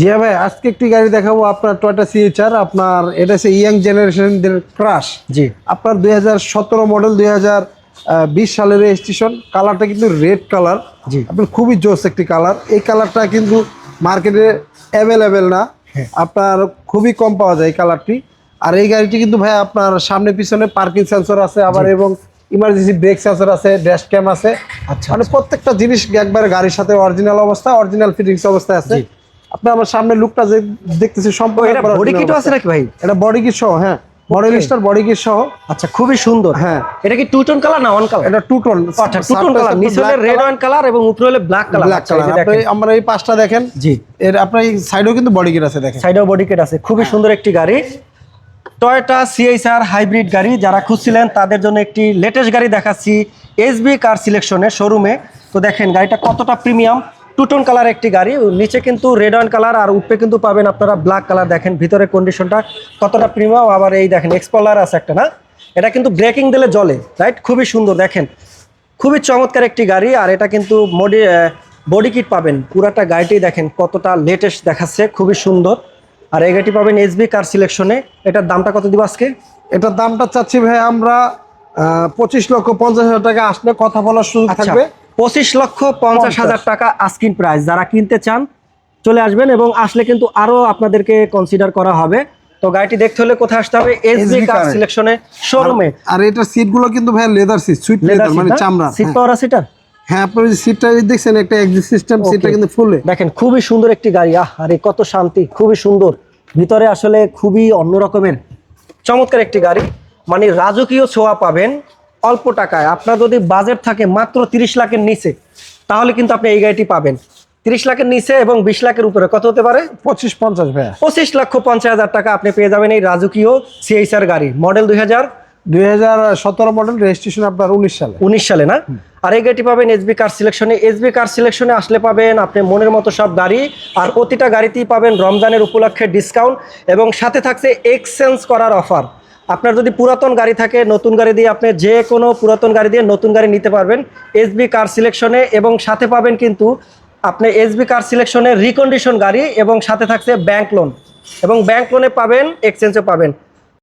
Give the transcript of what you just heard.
জি ভাই আজকে একটি গাড়ি দেখাবো আপনার টয়টা সিএচআর আপনার এটা হচ্ছে ইয়াং জেনারেশনদের ক্রাশ জি। আপনার দুই হাজার সতেরো মডেল দুই বিশ সালের রেজিস্ট্রেশন কালারটা কিন্তু রেড কালার জি। আপনার খুবই জোস একটি কালার এই কালারটা কিন্তু মার্কেটে অ্যাভেলেবেল না। হ্যাঁ। আপনার খুবই কম পাওয়া যায় এই কালারটি আর এই গাড়িটি কিন্তু ভাই আপনার সামনে পিছনে পার্কিং সেন্সর আছে আবার এবং ইমার্জেন্সি ব্রেক সেন্সর আছে ড্যাশ ক্যাম আছে। আচ্ছা, মানে প্রত্যেকটা জিনিস একবারে গাড়ির সাথে অরিজিনাল অবস্থা অরিজিনাল ফিটিংস অবস্থায় আছে। আপনি আমার সামনে লুকটা যে দেখতেছি সম্পূর্ণ এটা বডি original আছে নাকি ভাই? এটা বডি কিট সহ হ্যাঁ। মডেল স্টার বডি কিট সহ। আচ্ছা খুবই সুন্দর। হ্যাঁ। এটা কি টু টোন কালার না ওয়ান কালার এটা টু টোন আচ্ছা টু টোন কালার নিচে হলে রেড ওয়ান কালার এবং উপরে হলে ব্ল্যাক কালার ব্ল্যাক কালার আপনি আমরা এই পাঁচটা দেখেন। জি। এর আপনার এই সাইডেও কিন্তু বডি কিট আছে দেখেন। সাইডেও বডি কিট আছে। খুবই সুন্দর একটি গাড়ি। টয়োটা হাইব্রিড গাড়ি। যারা খুঁজছিলেন তাদের জন্য একটি লেটেস্ট গাড়ি দেখাচ্ছি। এসবি কার সিলেকশনের শোরুমে তো দেখেন গাড়িটা কতটা প্রিমিয়াম টুটন কালার একটি গাড়ি নিচে কিন্তু রেড ওয়ান কালার আর উপরে কিন্তু পাবেন আপনারা ব্ল্যাক কালার দেখেন ভিতরে কন্ডিশনটা কতটা প্রিমিয়াম আবার এই দেখেন এক্সপলার আছে একটা না? এটা কিন্তু ব্রেকিং দিলে জলে রাইট খুবই সুন্দর দেখেন। খুবই চমৎকার একটি গাড়ি আর এটা কিন্তু মডি বডি কিট পাবেন। পুরাটা গাড়িটি দেখেন কতটা লেটেস্ট দেখাচ্ছে খুবই সুন্দর। আর এই গাড়িটি পাবেন এসবি কার সিলেকশনে এটার দামটা কত দিব আজকে? এটার দামটা চাচ্ছি ভাই আমরা পঁচিশ লক্ষ পঞ্চাশ হাজার টাকা আসলে কথা বলার সুযোগ আচ্ছা। থাকবে। পঁচিশ লক্ষ পঞ্চাশ হাজার টাকা আস্কিন প্রাইস যারা কিনতে চান চলে আসবেন এবং আসলে কিন্তু আরও আপনাদেরকে কনসিডার করা হবে। তো গাড়িটি দেখতে হলে কোথায় আসতে হবে? এসবি কার সিলেকশনে শোরুমে আর এটার সিটগুলো কিন্তু ভাই লেদার সিট সুইট লেদার মানে চামড়া সিট পাওয়ার আছে এটার? হ্যাঁ আপনার যে সিটটা দেখছেন একটা এক্সিট সিস্টেম সিটটা কিন্তু ফুলে দেখেন খুবই সুন্দর একটি গাড়ি। আহ আরে কত শান্তি খুবই সুন্দর। ভিতরে আসলে খুবই অন্য রকমের চমৎকার একটি গাড়ি। মানে রাজকীয় ছোঁয়া পাবেন। অল্প টাকায়। আপনার যদি বাজেট থাকে মাত্র তিরিশ লাখের নিচে তাহলে কিন্তু আপনি এই গাড়িটি পাবেন। তিরিশ লাখের নিচে এবং বিশ লাখের উপরে। কত হতে পারে? পঁচিশ পঞ্চাশ ভাইয়া। পঁচিশ লক্ষ পঞ্চাশ হাজার টাকা আপনি পেয়ে যাবেন এই রাজকীয় সিএইচআর গাড়ি। মডেল দুই হাজার? দুই হাজার সতেরো মডেল রেজিস্ট্রেশন আপনার উনিশ সালে। উনিশ সালে না? আর এই গাড়িটি পাবেন এসবি কার সিলেকশনে এসবি কার সিলেকশনে আসলে পাবেন আপনি মনের মতো সব গাড়ি। আর প্রতিটা গাড়িতেই পাবেন রমজানের উপলক্ষে ডিসকাউন্ট এবং সাথে থাকছে এক্সচেঞ্জ করার অফার আপনার যদি পুরাতন গাড়ি থাকে, নতুন গাড়ি দিয়ে আপনি যে কোনো পুরাতন গাড়ি দিয়ে নতুন গাড়ি নিতে পারবেন এসবি কার সিলেকশনে এবং সাথে পাবেন কিন্তু আপনি এসবি কার সিলেকশনে রিকন্ডিশন গাড়ি এবং সাথে থাকছে ব্যাংক লোন এবং ব্যাংক লোনে পাবেন এক্সচেঞ্জও পাবেন।